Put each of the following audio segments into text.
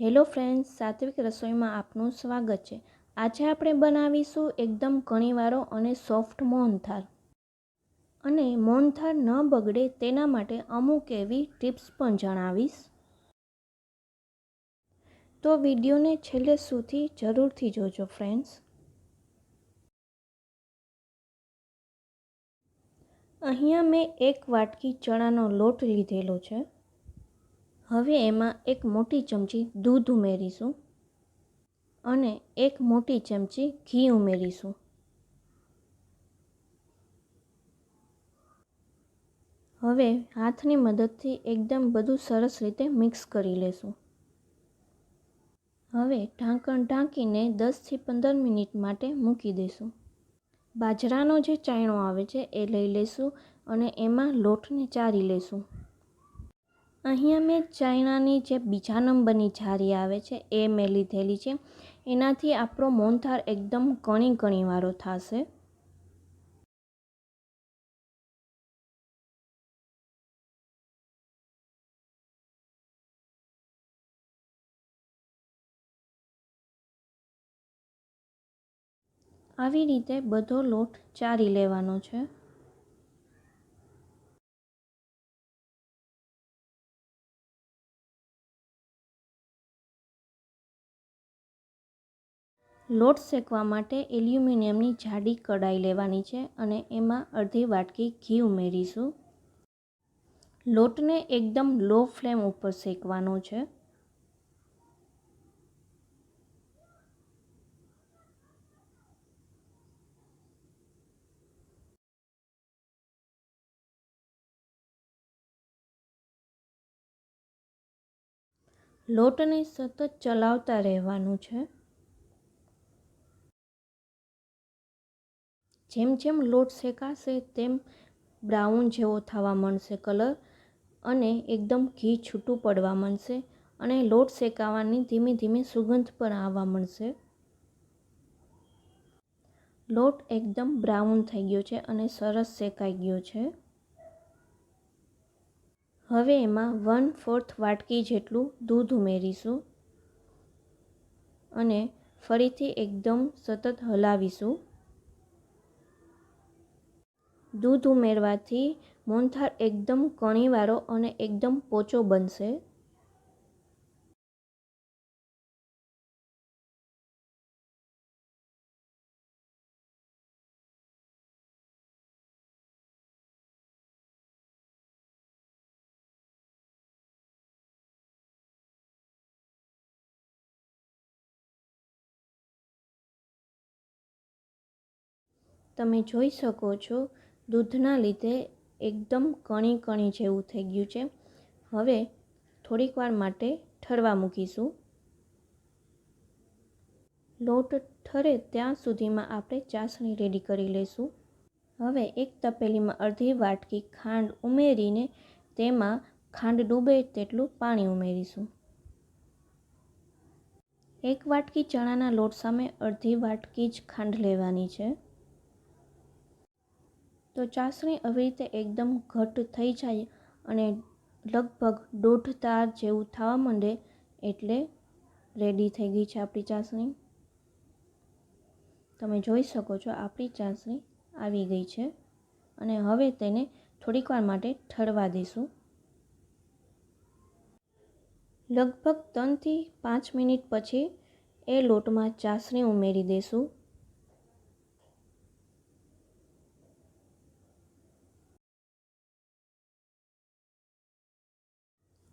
Hello friends, સાત્વિક રસોઈમાં આપનું સ્વાગત છે. આજે આપણે બનાવીશું એકદમ ઘણીવારો અને સોફ્ટ મોહનથાળ. અને મોહનથાળ ન બગડે તેના માટે અમુક એવી ટિપ્સ પણ જણાવીશ. તો વિડીયોને છેલ્લે સુધી જરૂરથી જોજો ફ્રેન્ડ્સ. અહીંયા મેં એક વાટકી ચણાનો લોટ લીધેલો છે. હવે એમાં એક મોટી ચમચી દૂધ ઉમેરીશું અને એક મોટી ચમચી ઘી ઉમેરીશું. હવે હાથની મદદથી એકદમ બધું સરસ રીતે મિક્સ કરી લેશું. હવે ઢાંકણ ઢાંકીને દસથી પંદર મિનિટ માટે મૂકી દઈશું. બાજરાનો જે ચાયણો આવે છે એ લઈ લઈશું અને એમાં લોટને ચારી લેશું. અહીંયા મેં ચાઇનાની જે બીજા નંબરની જારી આવે છે, એ મેં લીધેલી છે. એનાથી આપણો મોહનથાળ એકદમ કણી કણીવાળો થશે. આવી રીતે બધો લોટ ચારી લેવાનો છે. લોટ શેકવા માટે એલ્યુમિનિયમની જાડી કડાઈ લેવાની છે અને એમાં અડધી વાટકી ઘી ઉમેરીશું. લોટને એકદમ લો ફ્લેમ ઉપર શેકવાનો છે. લોટને સતત ચલાવતા રહેવાનું છે. જેમ જેમ લોટ શેકાશે તેમ બ્રાઉન જેવો થવા માંડશે કલર અને એકદમ ઘી છૂટું પડવા માંડશે અને લોટ શેકાવાની ધીમે ધીમે સુગંધ પણ આવવા માંડશે. લોટ એકદમ બ્રાઉન થઈ ગયો છે અને સરસ શેકાઈ ગયો છે. હવે એમાં વન ફોર્થ વાટકી જેટલું દૂધ ઉમેરીશું અને ફરીથી એકદમ સતત હલાવીશું. દૂધ ઉમેરવાથી મોહનથાળ એકદમ કણીવાળો અને એકદમ પોચો બનશે. તમે જોઈ શકો છો દૂધના લીધે એકદમ કણી કણી જેવું થઈ ગયું છે. હવે થોડીક વાર માટે ઠરવા મૂકીશું. લોટ ઠરે ત્યાં સુધીમાં આપણે ચાસણી રેડી કરી લઈશું. હવે એક તપેલીમાં અડધી વાટકી ખાંડ ઉમેરીને તેમાં ખાંડ ડૂબે તેટલું પાણી ઉમેરીશું. એક વાટકી ચણાના લોટ સામે અડધી વાટકી જ ખાંડ લેવાની છે. તો ચાસણી આવી રીતે એકદમ ઘટ થઈ જાય અને લગભગ દોઢ તાર જેવું થવા માંડે એટલે રેડી થઈ ગઈ છે આપણી ચાસણી. તમે જોઈ શકો છો આપણી ચાસણી આવી ગઈ છે અને હવે તેને થોડીક વાર માટે ઠરવા દઈશું. લગભગ ત્રણથી પાંચ મિનિટ પછી એ લોટમાં ચાસણી ઉમેરી દઈશું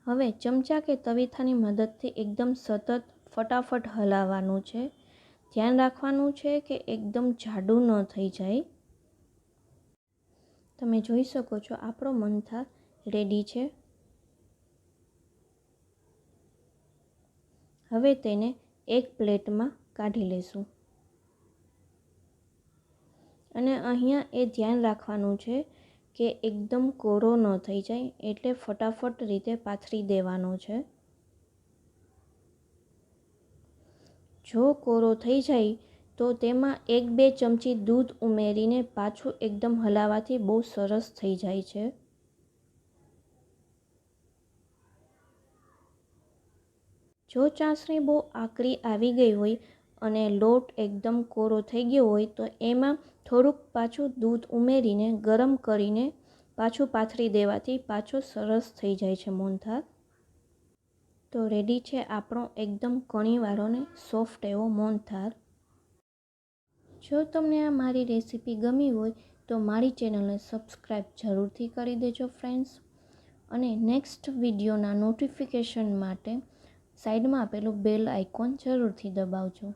હવે ચમચા કે તવીથાની મદદથી એકદમ સતત ફટાફટ હલાવવાનું છે. ધ્યાન રાખવાનું છે કે એકદમ જાડું ન થઈ જાય. તમે જોઈ શકો છો આપણો મંથા રેડી છે. હવે તેને એક પ્લેટમાં કાઢી લેશું. અને અહીંયા એ ધ્યાન રાખવાનું છે કે એકદમ કોરો ન થઈ જાય એટલે ફટાફટ રીતે પાથરી દેવાનો છે. જો કોરો થઈ જાય તો તેમાં એક બે ચમચી દૂધ ઉમેરીને પાછું એકદમ હલાવવાથી બહુ સરસ થઈ જાય છે. જો ચાસણી બહુ આકરી આવી ગઈ હોય અને લોટ એકદમ કોરો થઈ ગયો હોય તો એમાં થોડુંક પાછું દૂધ ઉમેરીને ગરમ કરીને પાછું પાથરી દેવાથી પાછો સરસ થઈ જાય છે મોહનથાળ. તો રેડી છે આપણો એકદમ કણીવાળોને સોફ્ટ એવો મોહનથાળ. જો તમને આ મારી રેસીપી ગમી હોય તો મારી ચેનલને સબસ્ક્રાઈબ જરૂરથી કરી દેજો ફ્રેન્ડ્સ. અને નેક્સ્ટ વિડીયોના નોટિફિકેશન માટે સાઈડમાં આપેલું બેલ આઇકોન જરૂરથી દબાવજો.